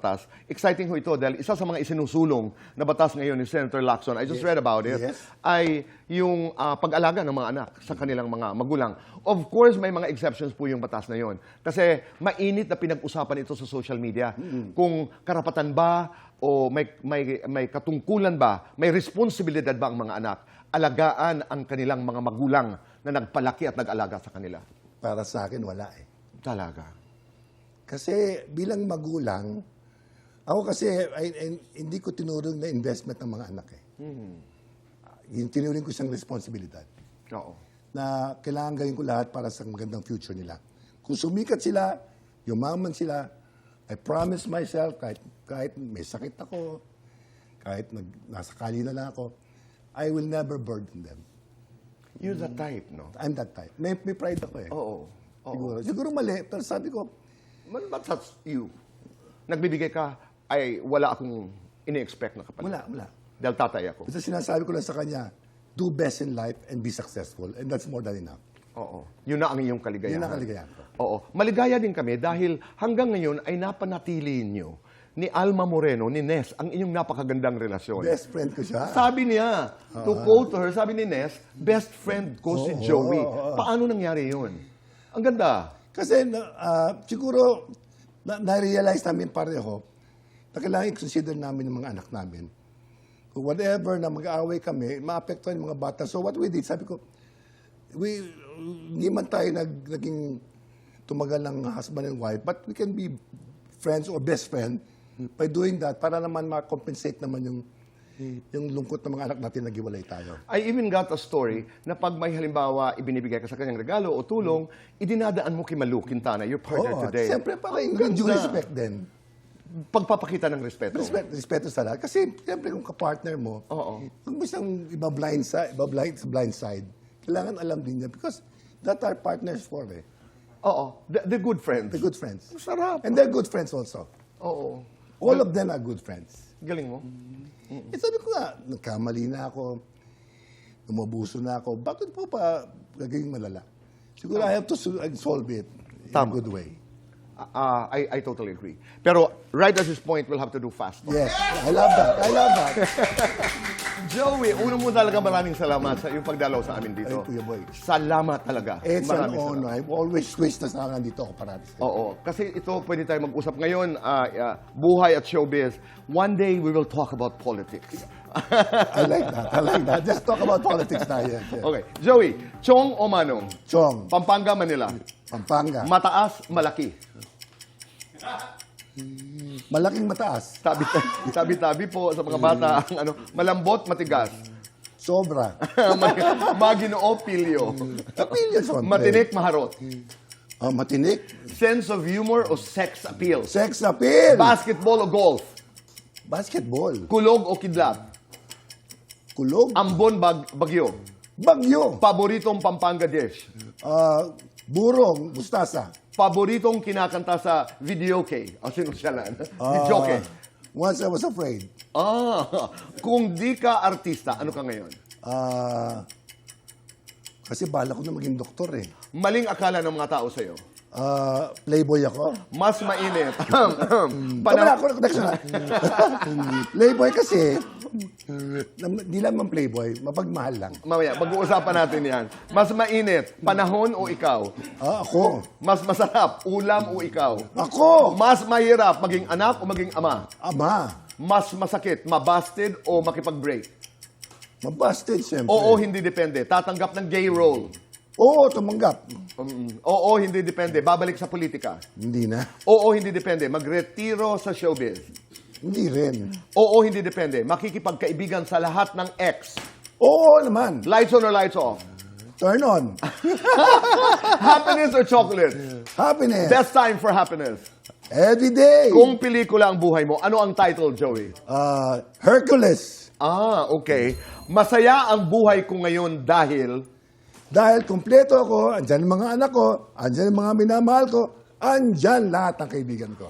batas. Exciting ho ito dahil isa sa mga isinusulong na batas ngayon ni Senator Lacson, I just Yes. read about it, Yes. ay yung ah, pag-alaga ng mga anak sa kanilang mga magulang. Of course, may mga exceptions po yung batas na yon. Kasi mainit na pinag-usapan ito sa social media. Kung karapatan ba o may, may, may katungkulan ba, may responsibilidad ba ang mga anak, alagaan ang kanilang mga magulang na nagpalaki at nag-alaga sa kanila. Para sa akin, wala eh. Talaga. Kasi bilang magulang, ako kasi ay, ay- hindi ko tinuring na investment ng mga anak eh. Yung tinuring ko siyang responsibilidad Oo. na kailangan gawin ko lahat para sa magandang future nila. Kung sumikat sila, yumaman sila, I promise myself, kahit, kahit may sakit ako, kahit nag, nasa kali na lang ako, I will never burden them. You're the type, no? I'm that type. May, may pride ako eh. Oo. Oo. Siguro. Siguro mali, pero sabi ko, But but that's you. Nagbibigay ka, ay wala akong ini-expect na kapalit. wala, wala. Dahil tatay ako. Basta sinasabi ko lang sa kanya, do best in life and be successful. And that's more than enough. Oo. Yun na ang iyong kaligayahan. Yun ang kaligayahan ko. Oo. Maligaya din kami dahil hanggang ngayon ay napanatili niyo ni Alma Moreno, ni Nes, ang inyong napakagandang relasyon. Best friend ko siya. Sabi niya, to quote her, sabi ni Nes, best friend ko si Oo, Joey. oo, oo. Paano nangyari yun? Ang ganda. Kasi na- ah, siguro, na- na-realize namin pareho na kailangan i-consider namin yung mga anak namin. Kung whatever na mag-aaway kami, maapektuhan yung mga bata. So what we did, sabi ko, we, hindi man tayo nag, naging tumagal ng husband and wife, but we can be friends or best friend by doing that para naman ma-compensate naman yung yung lungkot ng mga anak natin naghiwalay tayo. I even got a story na pag may halimbawa ibinibigay ka sa kanyang regalo o tulong, idinadaan mo kay Malu Quintana, your partner Oo, today. siyempre para yung due respect din. Pagpapakita ng respeto. Respect, respeto sa lahat. Kasi, siyempre, kung kapartner mo, Oo. mo siyang iba blind side, iba blind, blind side. Kailangan alam din niya. Because that are partners for eh. Oo. The, the good friends. They're good friends. Sarap. And they're good friends also. Oo. All of them are good friends. Galing mo. Eh, sabi ko nga, nagkamali na ako, umubuso na ako, bakit po pa gagawin malala? Siguro I have to sol- solve it in Tama. a good way. Ah, I, I totally agree. Pero right at this point, we'll have to do fast. Yes, I love that. I love that. Joey, una mo talaga maraming salamat sa iyong pagdalaw sa amin dito. Ay, Kuya Boy. Salamat talaga. It's an Maraming honor. I always wish na sana nandito ako parati. Oo. Kasi ito, pwede tayo mag-usap ngayon, ah, ah, buhay at showbiz. One day, we will talk about politics. I like that. I like that. Just talk about politics na yan. Yeah. okay. Joey, Chong o Manong? Chong, Pampanga, Manila. Pampanga. Mataas, malaki. Malaking mataas. Tabi, tabi, tabi po sa mga bata. ang ano, malambot, matigas. Sobra. Mag- Maginoo, pilyo. Kapilyo, siyempre. Matinik, maharot. Ah, matinik. Sense of humor o sex appeal. Sex appeal. Basketball o golf. Basketball. Kulog o kidlat. Kulog. Ambon, bag, bagyo. Bagyo. Paboritong Pampanga dish. Ah, burong. Mustasa. Paboritong kinakanta sa video kay. O sino siya lang? Ah, Video kay. Once I was afraid. Ah, kung di ka artista, ano ka ngayon? Ah, kasi bala ko na maging doktor eh. Maling akala ng mga tao sa'yo. Ah, playboy ako. Mas mainit. Wala Pana- ako na connection na. playboy kasi, nam- di lang man playboy, mapagmahal lang. Mamaya, pag-uusapan natin yan. Mas mainit, panahon o ikaw? Ah, ako. Mas masarap, ulam o ikaw? Ako! Mas mahirap, maging anak o maging ama? Ama. Mas masakit, mabasted o makipag-break? Mabasted, siyempre. Oo, hindi depende. Tatanggap ng gay role. Oo, tumanggap. Um, oo, hindi depende. Babalik sa politika. Hindi na. Oo, hindi depende. Magretiro sa showbiz. Hindi rin. Oo, hindi depende. Makikipagkaibigan sa lahat ng ex. Oo naman. Lights on or lights off? Turn on. Happiness or chocolate? Happiness. Best time for happiness. Every day. Kung pelikula ang buhay mo, ano ang title, Joey? Ah, Hercules. Ah, okay. Masaya ang buhay ko ngayon dahil... Dahil kumpleto ako, andyan ang mga anak ko, andyan ang mga minamahal ko, andyan lahat ng kaibigan ko.